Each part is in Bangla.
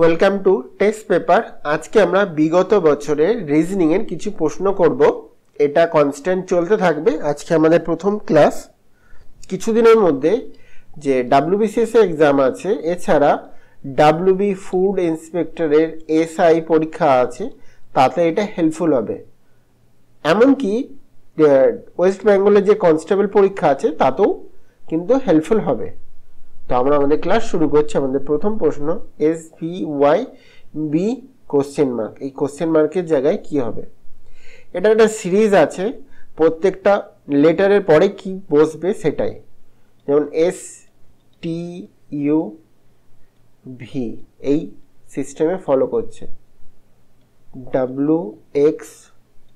ওয়েলকাম টু টেস্ট পেপার আজকে আমরা বিগত বছরের রিজনিং এর কিছু প্রশ্ন করব। এটা কনস্ট্যান্ট চলতে থাকবে। আজকে আমাদের প্রথম ক্লাস কিছুদিনের মধ্যে যে ডাব্লিউবিসিএস এক্সাম আছে, এছাড়া ডাব্লিউবি ফুড ইন্সপেক্টরের এসআই পরীক্ষা আছে, তাতে এটা হেল্পফুল হবে। এমনকি ওয়েস্ট বেঙ্গলের যে কনস্টেবল পরীক্ষা আছে, তাতেও কিন্তু হেল্পফুল হবে। তো আমরা আমাদের ক্লাস শুরু করছি, আমাদের প্রথম প্রশ্ন S V Y B question mark এই কোশ্চেন মার্কের জায়গায় কি হবে? এটা একটা সিরিজ আছে, প্রত্যেকটা লেটারের পরে কি বসবে সেটাই। যেমন এস টি ইউ ভি এই সিস্টেমে ফলো করছে। ডাব্লু এক্স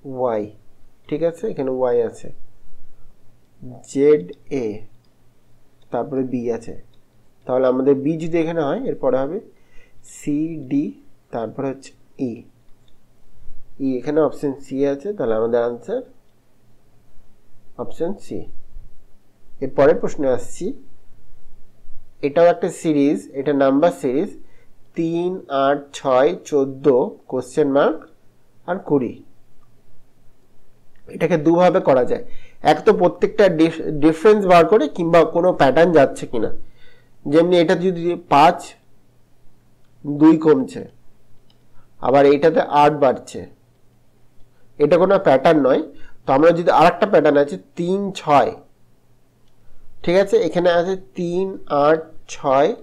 ওয়াই ঠিক আছে? এখানে ওয়াই আছে। জেড এ তারপরে বি আছে। তাহলে আমাদের বি যদি এখানে হয়, এরপরে হবে সি ডি তারপরে হচ্ছে ই ই এখানে অপশান সি আছে, তাহলে আমাদের আনসার অপশন সি এর পরের প্রশ্নে আসছি। এটাও একটা সিরিজ এটা নাম্বার সিরিজ তিন, আট, ছয়, চোদ্দ কোশ্চেন মার্ক আর কুড়ি। এটাকে দুভাবে করা যায়। এক তো প্রত্যেকটা ডিফারেন্স বার করে কিংবা কোনো প্যাটার্ন যাচ্ছে কিনা। যেমনি এটা যদি পাঁচ, দুই কমছে, আবার এইটাতে আট বাড়ছে। এটা কোনো প্যাটার্ন নয়। তো আমরা যদি আর একটা প্যাটার্ন আছে, তিন, ছয়। ঠিক আছে? এখানে আছে তিন, আট, ছয়,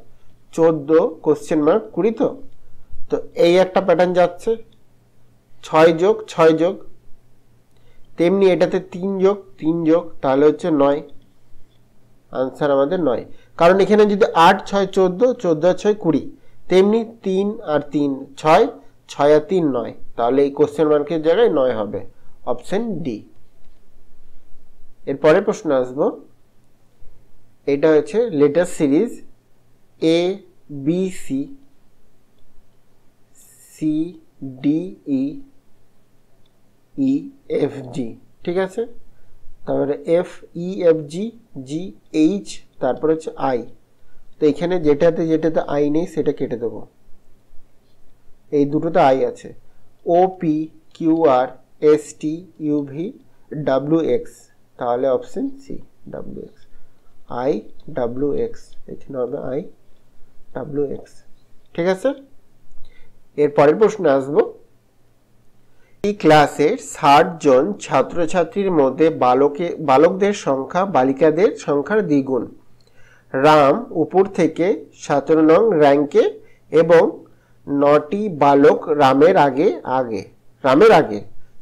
চোদ্দ কোশ্চেন মার্ক কুড়ি তো? তো এই একটা প্যাটার্ন যাচ্ছে। ছয় যোগ ছয় যোগ। তেমনি এটাতে তিন যোগ তিন যোগ, তাহলে হচ্ছে নয়। আনসার আমাদের নয়। কারণ এখানে যদি আট, ছয়, চোদ্দ চোদ্দ ছয়, কুড়ি, তেমনি তিন আর তিন, ছয় ছয় আর তিন নয়। তাহলে এই কোশ্চেন মার্কের জায়গায় নয় হবে। অপশন ডি এরপরে প্রশ্ন আসব। এটা হচ্ছে letter series A B C C D E E F G ঠিক আছে? তারপরে F E F G G H তারপরে হচ্ছে আই তো এখানে যেটাতে যেটাতে আই নেই, সেটা কেটে দেবো। এই দুটোতে আই আছে। O P Q R S T U V W X তাহলে option C W X I W X এখানে হবে আই ডাব্লিউ এক্স ঠিক আছে? এর পরের প্রশ্নে আসব। এই ক্লাসের ষাট জন ছাত্রছাত্রীর মধ্যে বালকে, বালকদের সংখ্যা বালিকাদের সংখ্যার দ্বিগুণ। রাম উপর থেকে সতেরো নং র্যাঙ্কে এবং নটি বালক রামের আগে আগে, রামের আগে।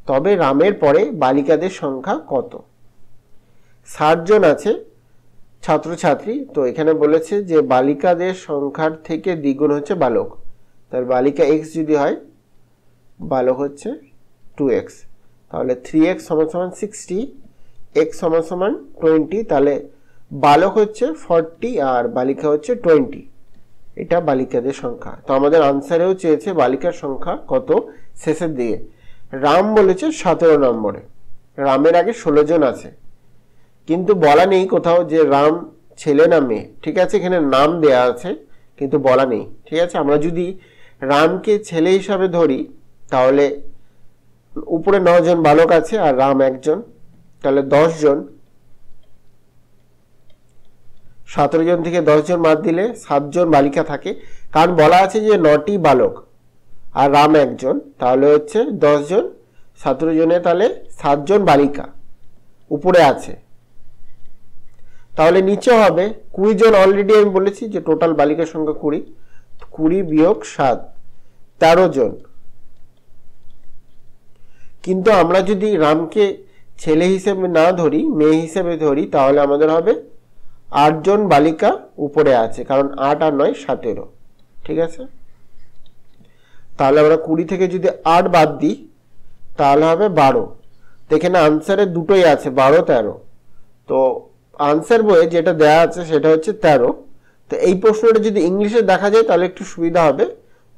তবে রামের পরে বালিকাদের সংখ্যা কত? ষাট জন আছে ছাত্রছাত্রী। তো এখানে বলেছে যে বালিকাদের সংখ্যার থেকে দ্বিগুণ হচ্ছে বালক। তার বালিকা এক্স যদি হয়, বালক হচ্ছে টু এক্স তাহলে থ্রি এক্স সমান সমান সিক্সটি এক্স সমান সমান টোয়েন্টি তাহলে বালক হচ্ছে ফর্টি আর বালিকা হচ্ছে টোয়েন্টি এটা বালিকাদের সংখ্যা। তো আমাদের আনসারেও চেয়েছে বালিকার সংখ্যা কত? শেষের দিকে। রাম বলেছে সতেরো নম্বরে। রামের আগে ষোলো জন আছে। কিন্তু বলা নেই কোথাও যে রাম ছেলে না মেয়ে। ঠিক আছে, এখানে নাম দেয়া আছে, কিন্তু বলা নেই। ঠিক আছে, আমরা যদি রামকে ছেলে হিসাবে ধরি, তাহলে উপরে জন বালক আছে আর রাম একজন, তাহলে জন। সতেরো জন থেকে জন মার দিলে সাতজন বালিকা থাকে। কারণ বলা আছে যে নটি বালক আর রাম একজন, তাহলে হচ্ছে জন। সতেরো জনে তাহলে সাতজন বালিকা উপরে আছে। তাহলে নিচে হবে, কুড়ি জন অলরেডি আমি বলেছি যে টোটাল বালিকার সংখ্যা কুড়ি। কুড়ি বিয়োগ সাত, তেরো জন। কিন্তু আমরা যদি রামকে ছেলে হিসেবে না ধরি, মেয়ে হিসেবে ধরি, তাহলে আমাদের হবে আটজন বালিকা উপরে আছে, কারণ আট আর নয় সতেরো। ঠিক আছে? তাহলে আমরা কুড়ি থেকে যদি আট বাদ দিই, তাহলে হবে বারো। এখানে আনসারে দুটোই আছে, বারো, তেরো। তো আনসার বইয়ে যেটা দেয়া আছে সেটা হচ্ছে তেরো। তো এই প্রশ্নটা যদি ইংলিশে দেখা যায় তাহলে একটু সুবিধা হবে।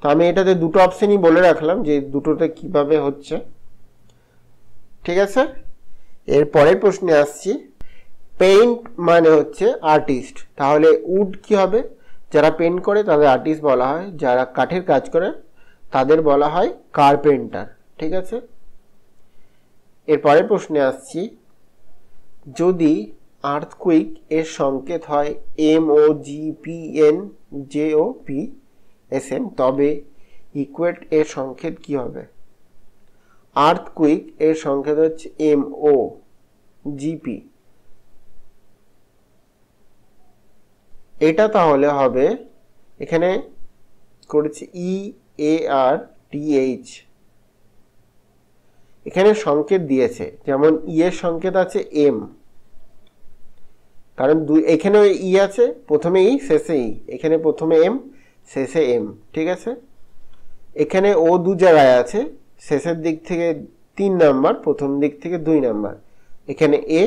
তো আমি এটাতে দুটো অপশানই বলে রাখলাম যে দুটোতে কীভাবে হচ্ছে। ঠিক আছে? এর পরের প্রশ্নে আসছি। পেইন্ট মানে হচ্ছে আর্টিস্ট তাহলে উড কি হবে? যারা পেন্ট করে তাদের আর্টিস্ট বলা হয়। যারা কাঠের কাজ করে তাদের বলা হয় কার্পেন্টার ঠিক আছে? এর পরের প্রশ্নে আসছি। যদি আর্থকুইক এর সংকেত হয় M O G P N J O P S M তবে ইকুয়েট এর সংকেত কি হবে? আর্থকুইক এর সংকেত হচ্ছে এম ও জিপি এটা তাহলে হবে, এখানে করেছি ই এ আর টি এইচ এখানে সংকেত দিয়েছে, যেমন ই এর সংকেত আছে এম কারণ দুই এখানে ই আছে প্রথমে ই শেষে ই এখানে প্রথমে এম শেষে এম ঠিক আছে? এখানে ও দু জায়গায় আছে শেষের দিক থেকে তিন নাম্বার, প্রথম দিক থেকে দুই নাম্বার। এখানে এ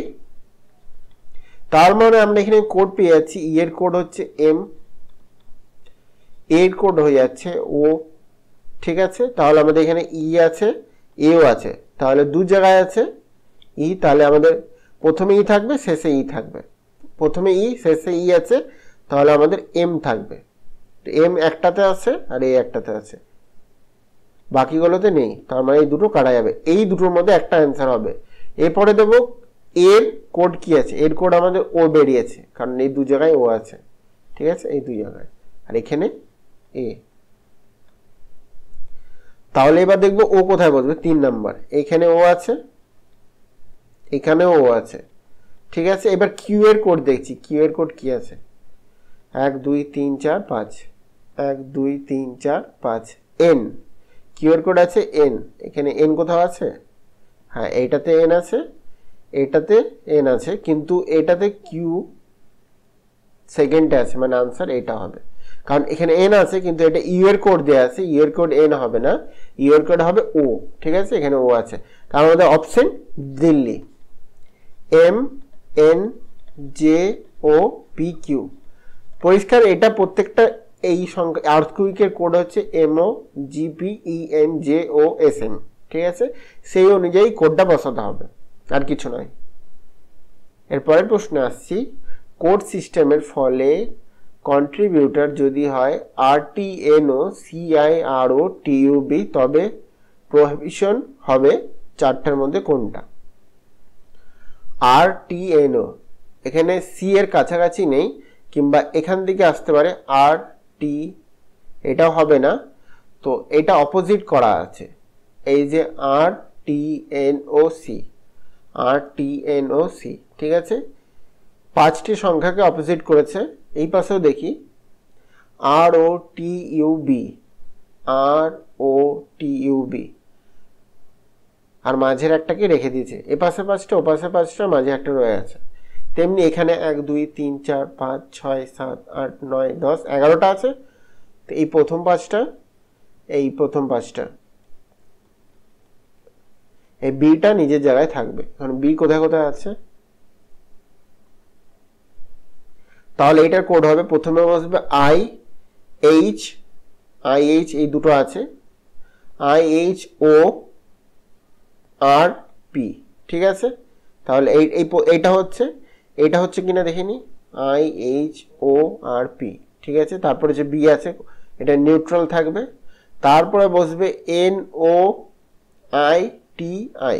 তার মানে আমরা এখানে কোড পেয়ে যাচ্ছি ই এর কোড হচ্ছে এম এর কোড হয়ে যাচ্ছে ও ঠিক আছে? তাহলে আমাদের এখানে ই আছে এও আছে। তাহলে দু জায়গায় আছে ই তাহলে আমাদের প্রথমে ই থাকবে, শেষে ই থাকবে। প্রথমে ই শেষে ই আছে, তাহলে আমাদের এম থাকবে। এম একটাতে আছে আর এ একটাতে আছে। বাকিগুলোতে নেই। তার মানে এই দুটো কাটা যাবে। এই দুটোর মধ্যে একটা অ্যান্সার হবে। এরপরে দেবো এর কোড কি আছে? এর কোড আমাদের ও বেরিয়েছে, কারণ এই দু জায়গায় ও আছে। ঠিক আছে? এই দুই জায়গায়। আর এখানে এ তাহলে এবার দেখব ও কোথায় বসবে? তিন নাম্বার। এখানে ও আছে, এখানে ও আছে। ঠিক আছে? এবার কিউ এর কোড দেখছি। কিউ এর কোড কি আছে? এক, দুই, তিন, চার, পাঁচ। এক, দুই, তিন, চার, পাঁচ। এন কিউ এর কোড আছে এন। এখানে এন কোথাও আছে? হ্যাঁ এইটাতে এন আছে, এটাতে এন আছে, কিন্তু এটাতে কিউ সেকেন্ডে আছে মানে আনসার এটা হবে। কারণ এখানে এন আছে, কিন্তু এটা ইউ এর কোড দেওয়া আছে, ইউ এর কোড এন হবে না, ইউ এর কোড হবে ও, ঠিক আছে? এখানে ও আছে। তার মধ্যে option Delhi. M, N, J, O, P, Q. পরিষ্কার, এটা প্রত্যেকটা এই সংখ্যা আর্থকুইকের কোড হচ্ছে M O G P E N J O S M ঠিক আছে? সেই অনুযায়ী কোডটা বসাতে হবে, আর কিছু নয়। এরপরের প্রশ্নে আসছি কোড সিস্টেমের ফলে কন্ট্রিবিউটার যদি হয় আর টি এন ও সিআই আর ও টিইউবি তবে প্রহিবিশন হবে চারটার মধ্যে কোনটা? আর টি এন ও এখানে সি এর কাছাকাছি নেই, কিংবা এখান থেকে আসতে পারে আর টি, এটাও হবে না। তো এটা অপোজিট করা আছে। এই যে R T N O C R T N O C ঠিক আছে? পাঁচটি সংখ্যাকে অপোজিট করেছে। এই পাশেও দেখি। R O T U B R O T U B আর মাঝের একটাকে রেখে দিয়েছে। এ পাশে পাঁচটা ও পাশে পাঁচটা, মাঝে একটা রয়ে আছে। তেমনি এখানে এক, দুই, তিন, চার, পাঁচ, ছয়, সাত, আট, নয়, দশ, এগারোটা আছে। তো এই প্রথম পাঁচটা, এই প্রথম পাঁচটা। এই বিটা নিজের জায়গায় থাকবে। কারণ বি কোথায় কোথায় আছে? তাহলে এটার কোড হবে, প্রথমে বসবে আই, এইচ আই, এইচ, এই দুটো আছে। I, H, O, R, P, ঠিক আছে? তাহলে এই এইটা হচ্ছে এটা হচ্ছে কিনা দেখিনি I H O R P ঠিক আছে? তারপরে যে বি আছে, এটা নিউট্রাল থাকবে। তারপরে বসবে N O I T I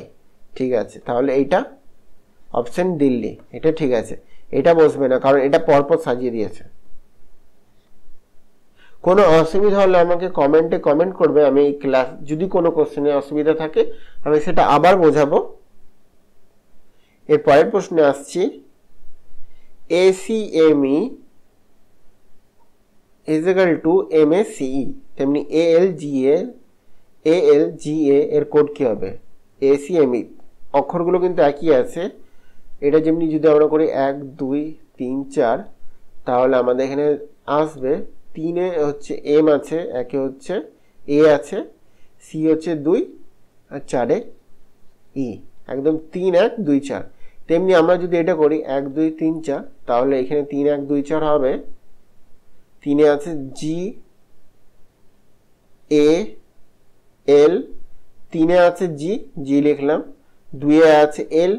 ঠিক আছে? তাহলে এইটা অপশন দিল্লি, এটা ঠিক আছে। এটা বসবে না, কারণ এটা পরপর সাজিয়ে দিয়েছে। কোনো অসুবিধা হলে আমাকে কমেন্টে কমেন্ট করবে, আমি এই ক্লাস যদি কোনো কোশ্চেনে অসুবিধা থাকে, আমি সেটা আবার বোঝাবো। এর পরের প্রশ্নে আসছি। A C M E is equal to M A C E তেমনি এ এল জি এ এ এল জি এ এর কোড কী হবে? এসিএমই অক্ষরগুলো কিন্তু একই আছে। এটা যেমনি যদি আমরা করি এক, দুই, তিন, চার, তাহলে আমাদের এখানে আসবে। তিনে হচ্ছে এম আছে, একে হচ্ছে এ আছে সি হচ্ছে দুই, আর চারে ই একদম তিন, এক, দুই, চার। তেমনি আমরা যদি এটা করি, এক, দুই, তিন, চার, তাহলে এখানে তিন, এক, দুই, চার হবে। তিনে আছে জি এ এল তিনে আছে জি জি লিখলাম। দুয়ে আছে এল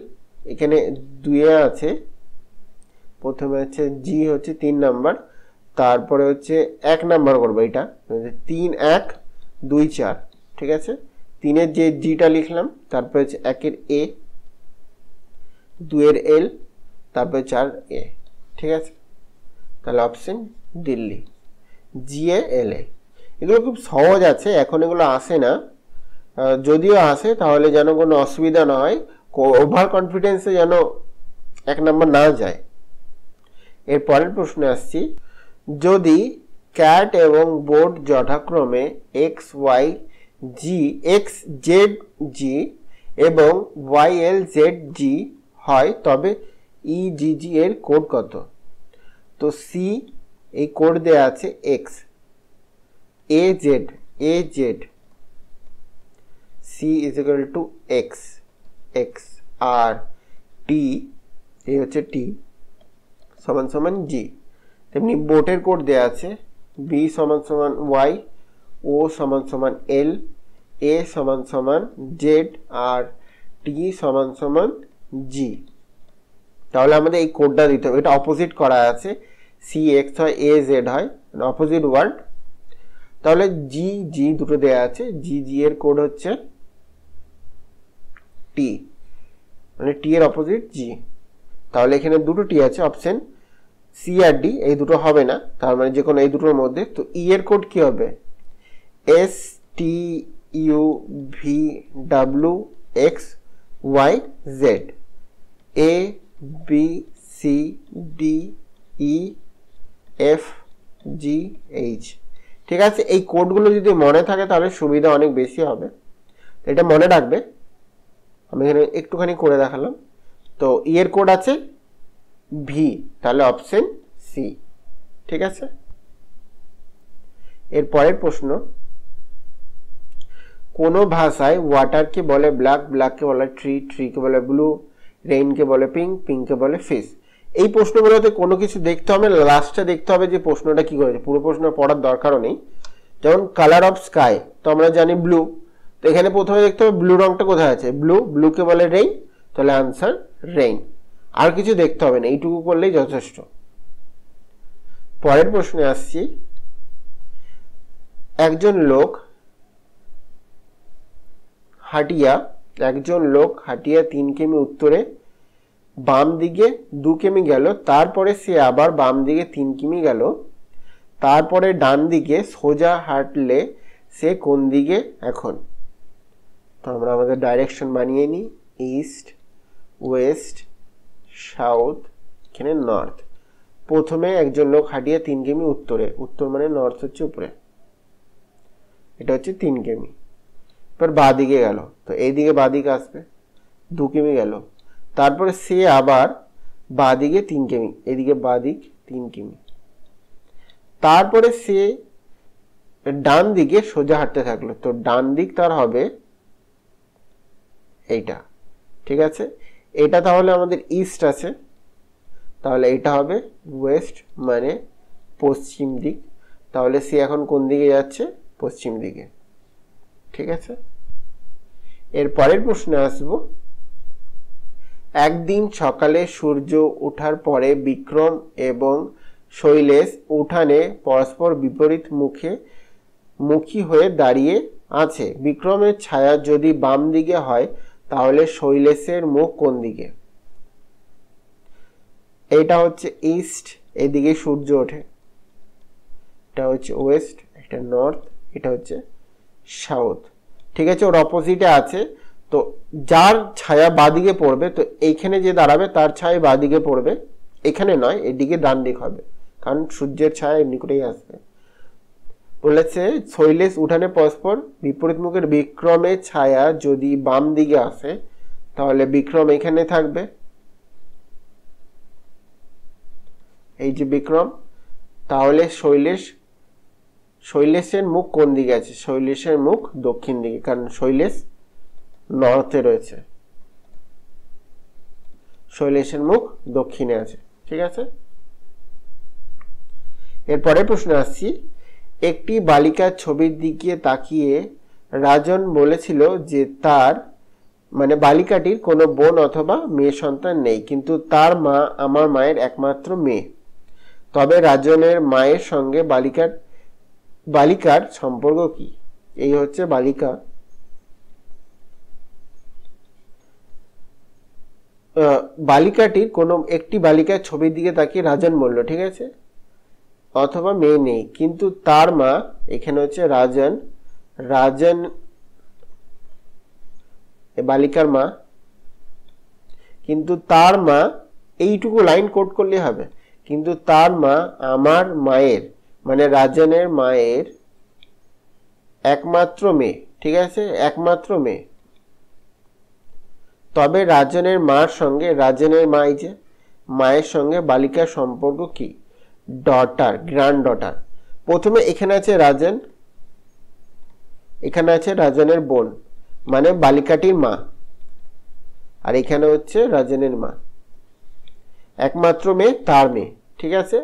এখানে দুয়ে আছে। প্রথমে হচ্ছে জি হচ্ছে তিন নাম্বার, তারপরে হচ্ছে এক নাম্বার করব এটা। তিন, এক, দুই, চার, ঠিক আছে? তিনের যে জিটা লিখলাম, তারপরে হচ্ছে একের এ দুয়ের এল তারপরে চার এ ঠিক আছে? তাহলে অপশন দিল্লি। জি এ এল এ এগুলো খুব সহজ আছে, এখন এগুলো আসে না। যদিও আসে, তাহলে যেন কোনো অসুবিধা না হয় ওভার কনফিডেন্সে যেন এক নম্বর না যায়। এর পরের প্রশ্নে আসছি। যদি ক্যাট এবং বোর্ড যথাক্রমে X Y G X Z G এবং ওয়াই এল জেড জি হয়, তবে ইজিজি e এর কোড কত? তো সি এই কোড দেওয়া আছে X A Z A Z C is equal to X X R T এই হচ্ছে টি সমান সমান জি তেমনি বোটের কোড দেওয়া আছে বি সমান সমান ওয়াই ও সমান সমান এল এ সমান সমান জেড আর টি সমান সমান জি। তাহলে আমাদের এই কোডটা দিতে হবে। এটা অপোজিট করা আছে। সি এক্স হয় এ জেড হয় অপোজিট ওয়ার্ড তাহলে জি জি দুটো দেওয়া আছে। জি জি এর কোড হচ্ছে টি মানে টি এর অপোজিট জি তাহলে এখানে দুটো টি আছে অপশন সি আর ডি এই দুটো হবে না। তার মানে যে কোনো এই দুটোর মধ্যে। তো ই e এর কোড কি হবে? S T U V W X Y Z A B C D E F G H ঠিক আছে? এই কোডগুলো যদি মনে থাকে তাহলে সুবিধা অনেক বেশি হবে। এটা মনে রাখবে। আমি এখানে একটুখানি করে দেখালাম। তো ইয়ের কোড আছে ভি তাহলে অপশন সি ঠিক আছে? এর পরের প্রশ্ন। কোনো ভাষায় ওয়াটারকে বলে ব্ল্যাক ব্ল্যাককে বলে ট্রি ট্রিকে বলে ব্লু রেইনকে বলে পিঙ্ক, পিঙ্ককে বলে ফিস। এই প্রশ্নগুলোতে কোনো কিছু দেখতে হবে লাস্টে দেখতে হবে যে প্রশ্নটা কি করেছে। পুরো প্রশ্ন পড়ার দরকারও নেই। যেমন কালার অফ স্কাই তো আমরা জানি ব্লু তো এখানে প্রথমে দেখতে হবে ব্লু রংটা কোথায় আছে? ব্লু ব্লুকে বলে রেইন তাহলে আনসার রেইন আর কিছু দেখতে হবে না, এইটুকু করলেই যথেষ্ট। পরের প্রশ্নে আসছি। একজন লোক হাটিয়া একজন লোক হাটিয়া তিন কিমি উত্তরে বাম দিকে দু কিমি গেল, তারপরে সে আবার বাম দিকে তিন কিমি গেল, তারপরে ডান দিকে সোজা হাঁটলে সে কোন দিকে এখন? তো আমরা আমাদের ডাইরেকশন বানিয়ে নিই ইস্ট ওয়েস্ট সাউথ এখানে নর্থ প্রথমে একজন লোক হাঁটিয়ে তিন কিমি উত্তরে, উত্তর মানে নর্থ হচ্ছে উপরে। এটা হচ্ছে তিন কিমি। এবার বাঁ দিকে গেল তো এইদিকে বাঁ দিকে আসবে দু কিমি গেল তারপরে সে আবার বাঁ দিকে তিন কিমি এদিকে বাঁ দিক তিন কিমি তারপরে সে ডান দিকে সোজা হাঁটতে থাকল তো ডান দিক তার হবে এইটা ঠিক আছে এটা তাহলে আমাদের ইস্ট আছে তাহলে এটা হবে ওয়েস্ট মানে পশ্চিম দিক তাহলে সে এখন কোন দিকে যাচ্ছে পশ্চিম দিকে ঠিক আছে এর পরের প্রশ্নে আসব। একদিন সকালে সূর্য ওঠার পরে বিক্রম এবং শৈলেশ উঠানে পরস্পর বিপরীত মুখে মুখী হয়ে দাঁড়িয়ে আছে। বিক্রমের ছায়া যদি বাম দিকে হয়, তাহলে শৈলেশের মুখ কোন দিকে? এটা হচ্ছে ইস্ট, এদিকে সূর্য ওঠে। এটা হচ্ছে ওয়েস্ট, এটা নর্থ, এটা হচ্ছে সাউথ। ঠিক আছে? ওর অপোজিটে আছে। তো যার ছায়া বাদিকে পড়বে, তো এইখানে যে দাঁড়াবে, তার ছায়া বাদিকে পড়বে। এখানে নয়, এদিকে ডান দিক হবে। কারণ সূর্যের ছায়া এমনি করেই আসবে। বলেছে, শৈলেশ উঠানে পরস্পর বিপরীত মুখের বিক্রমের ছায়া যদি বাম দিকে আসে, তাহলে বিক্রম এখানে থাকবে। এই যে বিক্রম, তাহলে শৈলেশ শৈলেশের মুখ কোন দিকে আছে? শৈলেশের মুখ দক্ষিণ দিকে, কারণ শৈলেশ নর্থে রয়েছে। শৈলেশের মুখ দক্ষিণে আছে, ঠিক আছে? এরপরে প্রশ্ন আসছি। একটি বালিকার ছবির দিকে তাকিয়ে রাজন বলেছিল যে তার মানে বালিকাটির কোনো বোন অথবা মেয়ে সন্তান নেই, কিন্তু তার মা আমার মায়ের একমাত্র মেয়ে। তবে রাজনের মায়ের সঙ্গে বালিকার বালিকার সম্পর্ক কি? এই হচ্ছে বালিকা। বালিকাটির কোনো একটি বালিকার ছবির দিকে তাকিয়ে রাজন বলল, ঠিক আছে? অথবা মেয়ে নেই, কিন্তু তার মা, এখানে হচ্ছে রাজন রাজন বালিকার মা, কিন্তু তার মা, এইটুকু লাইন কোট করলে হবে, কিন্তু তার মা আমার মায়ের। মানে রাজনের মায়ের একমাত্র মেয়ে, ঠিক আছে? একমাত্র মেয়ে। তবে রাজনের মার সঙ্গে, রাজনের মা যে, মায়ের সঙ্গে বালিকার সম্পর্ক কি? ডটার গ্র্যান্ড ডটার প্রথমে এখানে আছে রাজন, এখানে আছে রাজনের বোন মানে বালিকাটির মা। আর এখানে হচ্ছে রাজনের মা। একমাত্র মেয়ে, তার মেয়ে, ঠিক আছে?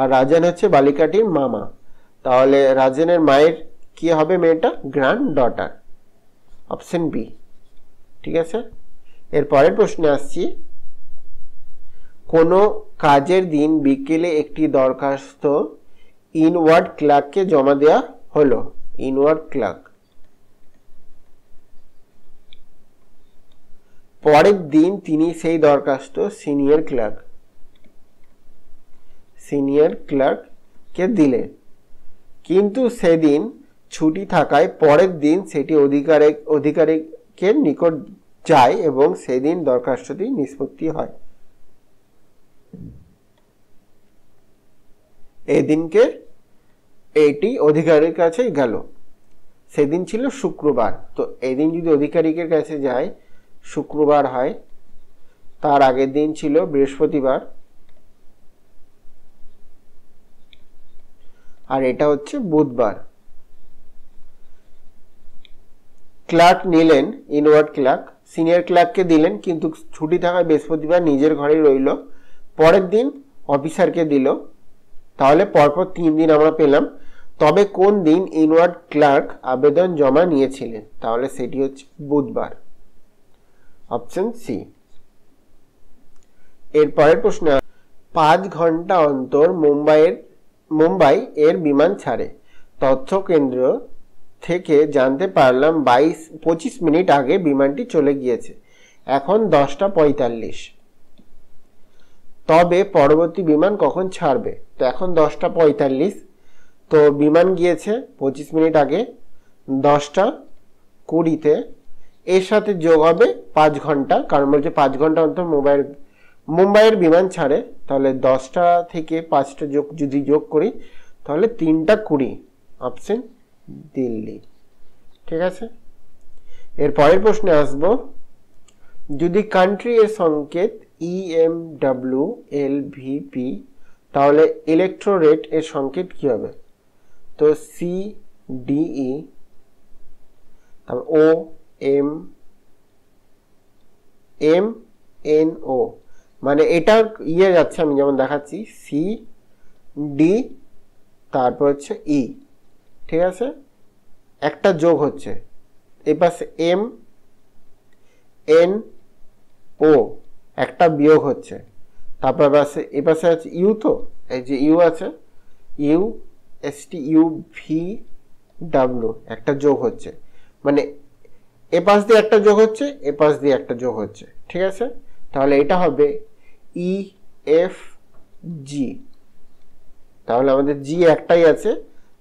আর রাজেন হচ্ছে বালিকাটির মামা। তাহলে রাজেনের মায়ের কি হবে মেয়েটা? গ্র্যান্ড ডটার অপশন বি ঠিক আছে? এর পরের প্রশ্নে আসছি। কোনো কাজের দিন বিকেলে একটি দরখাস্ত ইনওয়ার্ড ক্লার্ককে জমা দেওয়া হলো। ইনওয়ার্ড ক্লার্ক পরের দিন তিনি সেই দরখাস্ত সিনিয়র ক্লার্ক সিনিয়র ক্লার্ককে দিলেন কিন্তু সেদিন ছুটি থাকায় পরের দিন সেটি অধিকারে অধিকারিকের নিকট যায় এবং সেদিন দরখাস্তটি নিষ্পত্তি হয়। এদিনকে এটি অধিকারীর কাছে গেল। সেদিন ছিল শুক্রবার। তো এদিন যদি অধিকারিকের কাছে যায়, শুক্রবার হয়, তার আগের দিন ছিল বৃহস্পতিবার। আর এটা হচ্ছে বুধবার। ক্লার্ক নিলেন, ইনওয়ার্ড ক্লার্ক। সিনিয়র ক্লার্ককে দিলেন, কিন্তু ছুটি থাকায় বৃহস্পতিবার নিজের ঘরে রইল। পরের দিন অফিসারকে দিল। তাহলে পরপর তিন দিন আমরা পেলাম। তবে কোন দিন ইনওয়ার্ড ক্লার্ক আবেদন জমা নিয়েছিলেন? তাহলে সেটি হচ্ছে বুধবার। অপশন সি এর পরের প্রশ্ন, পাঁচ ঘণ্টা অন্তর মুম্বাইয়ের মুম্বাই এর বিমান ছাড়ে। তথ্য কেন্দ্র থেকে জানতে পারলাম বাইশ, পঁচিশ মিনিট আগে বিমানটি চলে গিয়েছে। এখন দশটা পঁয়তাল্লিশ। তবে পরবর্তী বিমান কখন ছাড়বে? তো এখন দশটা পঁয়তাল্লিশ। তো বিমান গিয়েছে পঁচিশ মিনিট আগে, দশটা কুড়িতে। এর সাথে যোগ হবে পাঁচ ঘণ্টা। কারণ বলছে পাঁচ ঘণ্টা অন্তর মোবাইল মুম্বাইয়ের বিমান ছাড়ে, তাহলে দশটা থেকে পাঁচটা যোগ যদি যোগ করি, তাহলে তিনটা কুড়ি অপশন দিল্লি। ঠিক আছে? এর পরের প্রশ্নে আসব। যদি কান্ট্রি এর সংকেত E M W L V P তাহলে ইলেকট্রোরেট এর সংকেত কি হবে? তো সি ডিই তারপর O M M N O মানে এটার ইয়ে যাচ্ছে আমি যেমন দেখাচ্ছি সি ডি তারপর হচ্ছে ই e, ঠিক আছে? একটা যোগ হচ্ছে। এ পাশে এম এন ও একটা বিয়োগ হচ্ছে। তারপর পাশে এ পাশে আছে ইউ তো? এই যে ইউ আছে U S T U V W একটা যোগ হচ্ছে। মানে এ পাশ দিয়ে একটা যোগ হচ্ছে এ পাশ দিয়ে একটা যোগ হচ্ছে ঠিক আছে? তাহলে এটা হবে ই এফ জি তাহলে আমাদের জি একটাই আছে,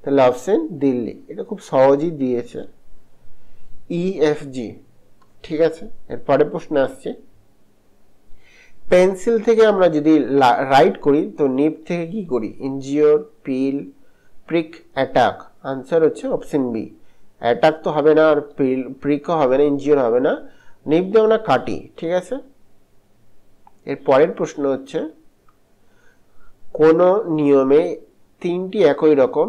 তাহলে অপশন দিল্লি। এটা খুব সহজেই দিয়েছে। ই এফ জি ঠিক আছে? এর পরে প্রশ্ন আসছে। পেন্সিল থেকে আমরা যদি রাইট করি, তো নিপ থেকে কি করি? Injure peel, prick, attack. Answer হচ্ছে অপশন বি অ্যাটাক তো হবে না, আর পিল, প্রিকও হবে না ইনজিওর হবে না। নিপ দিয়ে আমরা কাটি, ঠিক আছে? এর পরের প্রশ্ন হচ্ছে, কোন নিয়মে তিনটি একই রকম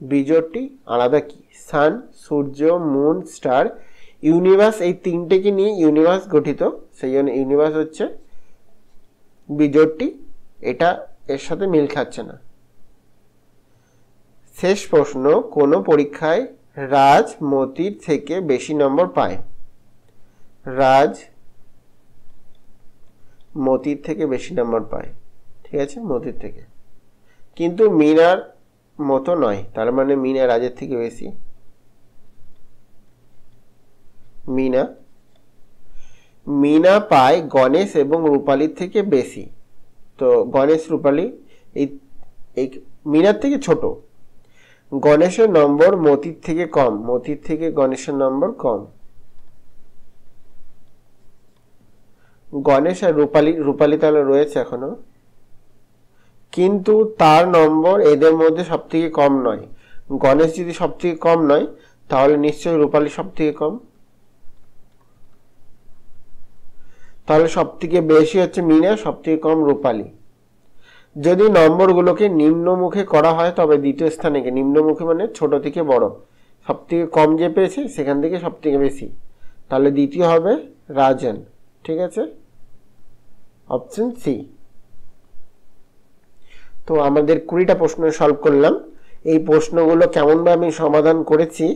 বিজোড়টি আলাদা কি? সান, সূর্য, মুন, স্টার, ইউনিভার্স, এই তিনটেকে নিয়ে ইউনিভার্স গঠিত, সেই জন্য ইউনিভার্স হচ্ছে বিজোড়টি, এটা এর সাথে মিল খাচ্ছে না। শেষ প্রশ্ন, কোন পরীক্ষায় রাজ মতির থেকে বেশি নম্বর পায়? রাজ মতির থেকে বেশি নম্বর পায়। ঠিক আছে? মতির থেকে। কিন্তু মিনার মতো নয়। তার মানে মিনা রাজের থেকে বেশি। মিনা। মিনা পায় গণেশ এবং রূপালীর থেকে বেশি। তো গণেশ, রূপালী এই এই মিনার থেকে ছোট। গণেশের নম্বর মতির থেকে কম। মতির থেকে গণেশের নম্বর কম। গণেশ আর রূপালী রূপালী তাহলে রয়েছে এখনও। কিন্তু তার নম্বর এদের মধ্যে সব থেকে কম নয়। গণেশ যদি সব থেকে কম নয়, তাহলে নিশ্চয়ই রূপালী সব থেকে কম। তাহলে সব থেকে বেশি হচ্ছে মিনা সব থেকে কম রূপালী। যদি নম্বরগুলোকে নিম্নমুখে করা হয়, তবে দ্বিতীয় স্থানে গিয়ে, নিম্নমুখী মানে ছোট থেকে বড়। সব থেকে কম যে পেয়েছে, সেখান থেকে সব থেকে বেশি। তাহলে দ্বিতীয় হবে রাজন। ঠিক আছে? অপশন সি তো আমাদের কুড়িটা প্রশ্ন সলভ করলাম। এই প্রশ্নগুলো কেমনভাবে আমি সমাধান করেছি,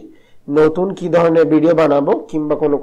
নতুন কি ধরনের ভিডিও বানাবো কিংবা কোনো